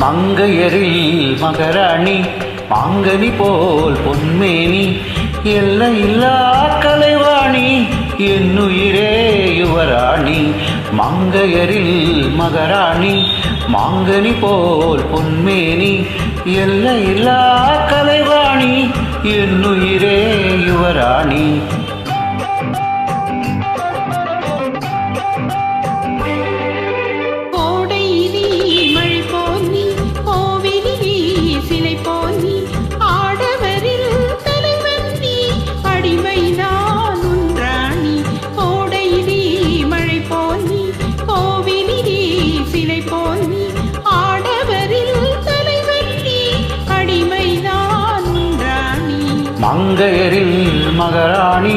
மங்கையரில் மகராணி மாங்கனி போல் பொன்மேனி எல்லையில்லா கலைவாணி என்னுயிரே யுவராணி மங்கையரில் மகராணி மாங்கனி போல் பொன்மேனி எல்லையில்லா கலைவாணி என்னுயிரே யுவராணி மங்கையரில் மகராணி.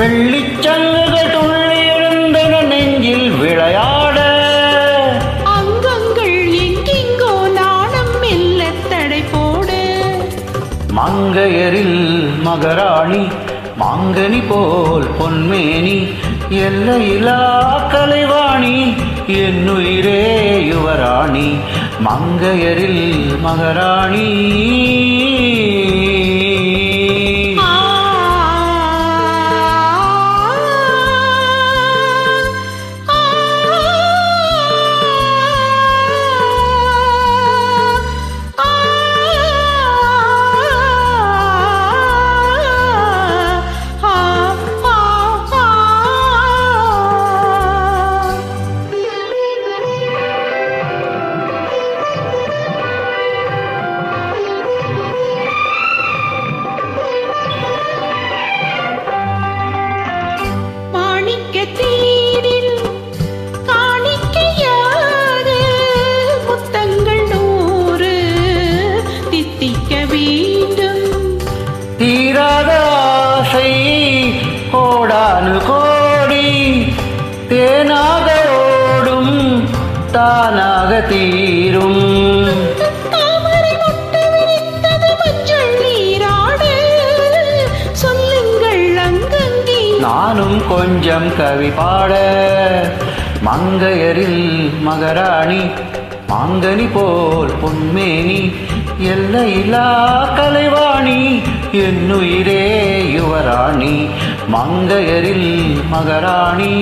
வெள்ளிச்சங்குகள் துள்ளி எழுந்தன நெஞ்சில் விளையாட. அங்கங்கள் எங்கெங்கோ நாணம் மெல்ல தடை போட. மங்கையரில் மகராணி மாங்கனி போல் பொன்மேனி எல்லையிலா கலைவாணி என்னுயிரே யுவராணி மங்கையரில் மகராணி. கோடானு கோடி தேனாக ஓடும் தானாக தீரும். நானும் கொஞ்சம் கவி பாட மங்கையரில் மகராணி மாங்கனி போல் பொன்மேனி எல்லையிலா கலைவாணி என்னுயிரே யுவராணி. மங்கையரில் மகராணி.